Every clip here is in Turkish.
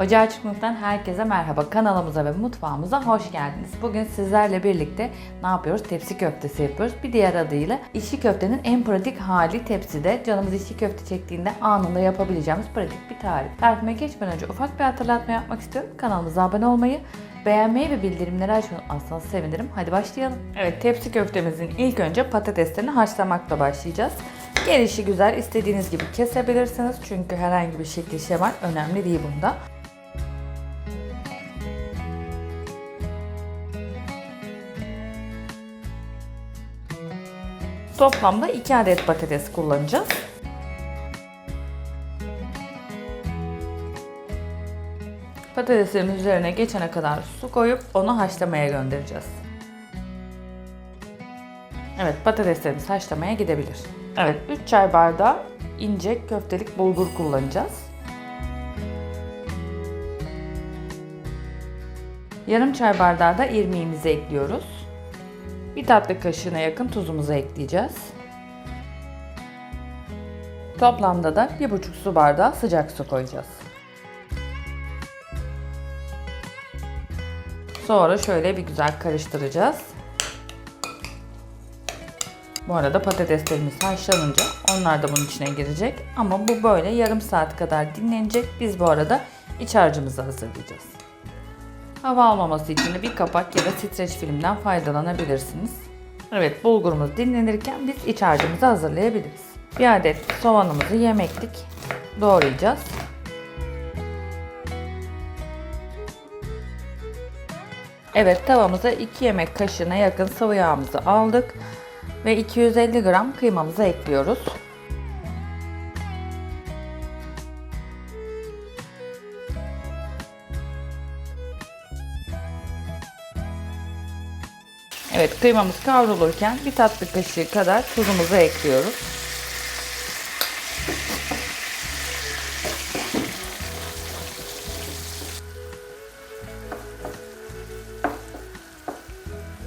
Ocağı Çıkmak'tan herkese merhaba. Kanalımıza ve mutfağımıza hoş geldiniz. Bugün sizlerle birlikte ne yapıyoruz? Tepsi köftesi yapıyoruz. Bir diğer adıyla içli köftenin en pratik hali tepside. Canımız içli köfte çektiğinde anında yapabileceğimiz pratik bir tarif. Tarifime geçmeden önce ufak bir hatırlatma yapmak istiyorum. Kanalımıza abone olmayı, beğenmeyi ve bildirimleri açmayı unutmazsanız sevinirim. Hadi başlayalım. Evet tepsi köftemizin ilk önce patateslerini haşlamakla başlayacağız. Gelişi güzel istediğiniz gibi kesebilirsiniz. Çünkü herhangi bir şekil şemal önemli değil bunda. Toplamda 2 adet patates kullanacağız. Patateslerin üzerine geçene kadar su koyup onu haşlamaya göndereceğiz. Evet patateslerimiz haşlamaya gidebilir. Evet 3 çay bardağı ince köftelik bulgur kullanacağız. Yarım çay bardağı da irmiğimizi ekliyoruz. Bir tatlı kaşığına yakın tuzumuzu ekleyeceğiz. Toplamda da 1,5 su bardağı sıcak su koyacağız. Sonra şöyle bir güzel karıştıracağız. Bu arada patateslerimiz haşlanınca onlar da bunun içine girecek. Ama bu böyle yarım saat kadar dinlenecek. Biz bu arada iç harcımızı hazırlayacağız. Hava almaması için de bir kapak ya da streç filmden faydalanabilirsiniz. Evet bulgurumuz dinlenirken biz iç harcımızı hazırlayabiliriz. Bir adet soğanımızı yemeklik doğrayacağız. Evet tavamıza 2 yemek kaşığına yakın sıvı yağımızı aldık ve 250 gram kıymamızı ekliyoruz. Evet kıymamız kavrulurken bir tatlı kaşığı kadar tuzumuzu ekliyoruz.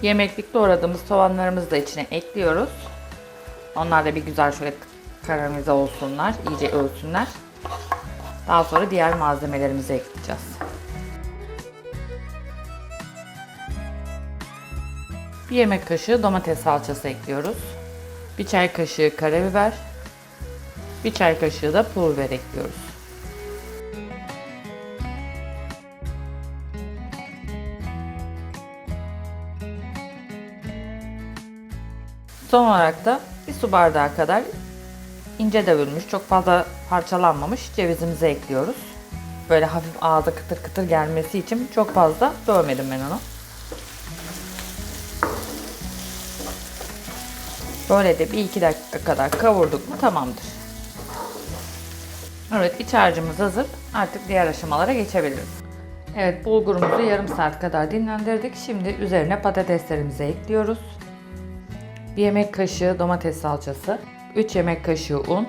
Yemeklik doğradığımız soğanlarımızı da içine ekliyoruz. Onlar da bir güzel şöyle karamelize olsunlar, iyice ölsünler. Daha sonra diğer malzemelerimizi ekleyeceğiz. Bir yemek kaşığı domates salçası ekliyoruz. Bir çay kaşığı karabiber. Bir çay kaşığı da pul biber ekliyoruz. Son olarak da bir su bardağı kadar ince dövülmüş, çok fazla parçalanmamış cevizimizi ekliyoruz. Böyle hafif ağza kıtır kıtır gelmesi için çok fazla dövmedim ben onu. Böyle de bir iki dakika kadar kavurduk mu tamamdır. Evet iç harcımız hazır. Artık diğer aşamalara geçebiliriz. Evet bulgurumuzu yarım saat kadar dinlendirdik. Şimdi üzerine patateslerimizi ekliyoruz. 1 yemek kaşığı domates salçası, 3 yemek kaşığı un,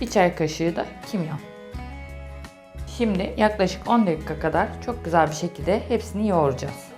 1 çay kaşığı da kimyon. Şimdi yaklaşık 10 dakika kadar çok güzel bir şekilde hepsini yoğuracağız.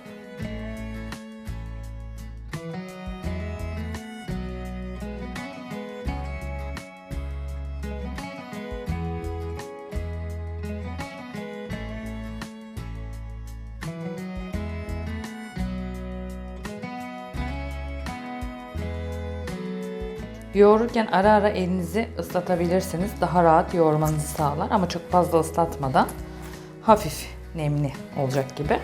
Yoğururken ara ara elinizi ıslatabilirsiniz. Daha rahat yoğurmanızı sağlar ama çok fazla ıslatmadan hafif nemli olacak gibi.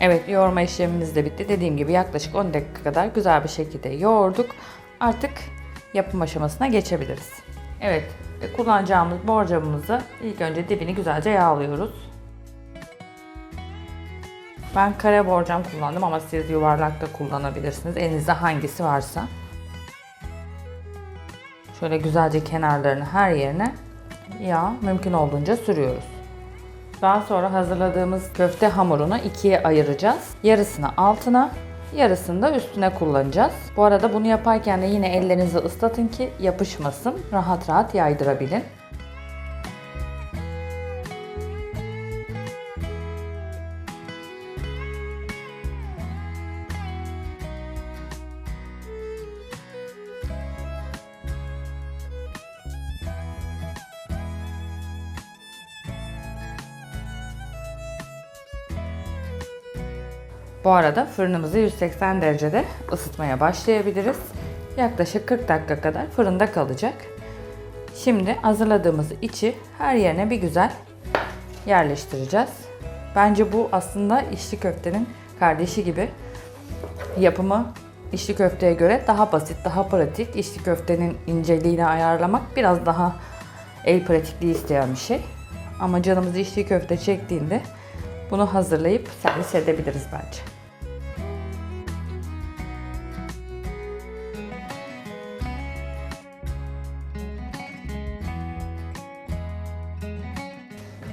Evet yoğurma işlemimiz de bitti. Dediğim gibi yaklaşık 10 dakika kadar güzel bir şekilde yoğurduk. Artık yapım aşamasına geçebiliriz. Evet kullanacağımız borcamımızı ilk önce dibini güzelce yağlıyoruz. Ben kare borcam kullandım ama siz yuvarlak da kullanabilirsiniz. Elinizde hangisi varsa. Şöyle güzelce kenarlarını her yerine yağ mümkün olduğunca sürüyoruz. Daha sonra hazırladığımız köfte hamurunu ikiye ayıracağız. Yarısını altına, yarısını da üstüne kullanacağız. Bu arada bunu yaparken de yine ellerinizi ıslatın ki yapışmasın. Rahat rahat yaydırabilin. Bu arada fırınımızı 180 derecede ısıtmaya başlayabiliriz. Yaklaşık 40 dakika kadar fırında kalacak. Şimdi hazırladığımız içi her yerine bir güzel yerleştireceğiz. Bence bu aslında içli köftenin kardeşi gibi. Yapımı içli köfteye göre daha basit, daha pratik. İçli köftenin inceliğini ayarlamak biraz daha el pratikliği isteyen bir şey. Ama canımız içli köfte çektiğinde bunu hazırlayıp servis edebiliriz bence.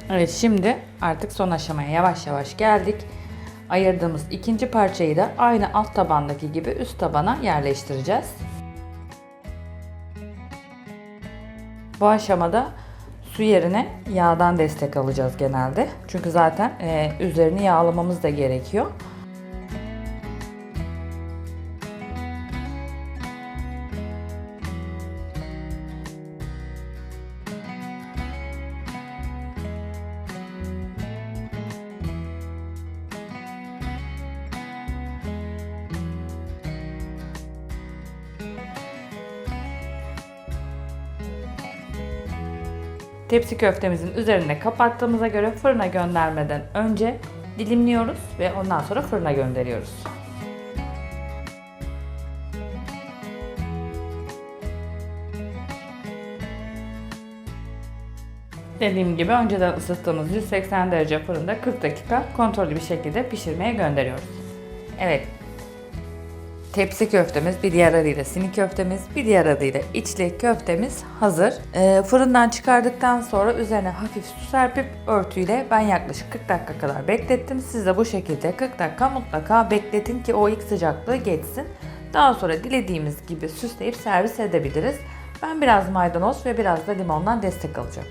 Evet şimdi artık son aşamaya yavaş yavaş geldik. Ayırdığımız ikinci parçayı da aynı alt tabandaki gibi üst tabana yerleştireceğiz. Bu aşamada su yerine yağdan destek alacağız genelde. Çünkü zaten e, üzerini yağlamamız da gerekiyor. Tepsi köftemizin üzerine kapattığımıza göre fırına göndermeden önce dilimliyoruz ve ondan sonra fırına gönderiyoruz. Dediğim gibi önceden ısıttığımız 180 derece fırında 40 dakika kontrollü bir şekilde pişirmeye gönderiyoruz. Evet, Tepsi köftemiz, bir diğer adıyla sini köftemiz, bir diğer adıyla içli köftemiz hazır. Ee, fırından çıkardıktan sonra üzerine hafif su serpip örtüyle ben yaklaşık 40 dakika kadar beklettim. Siz de bu şekilde 40 dakika mutlaka bekletin ki o ilk sıcaklığı geçsin. Daha sonra dilediğimiz gibi süsleyip servis edebiliriz. Ben biraz maydanoz ve biraz da limondan destek alacağım.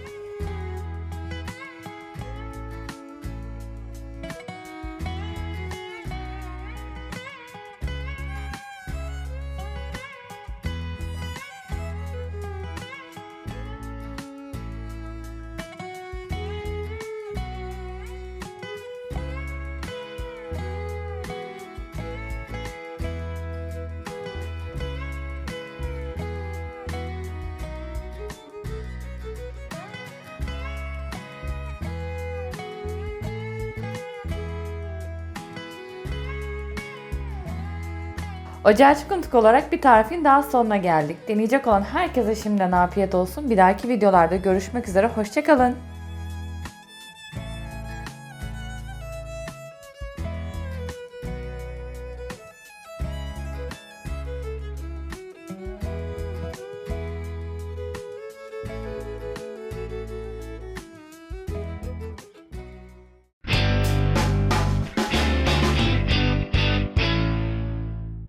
Ocağı Çıkıntık olarak bir tarifin daha sonuna geldik. Deneyecek olan herkese şimdiden afiyet olsun. Bir dahaki videolarda görüşmek üzere. Hoşçakalın.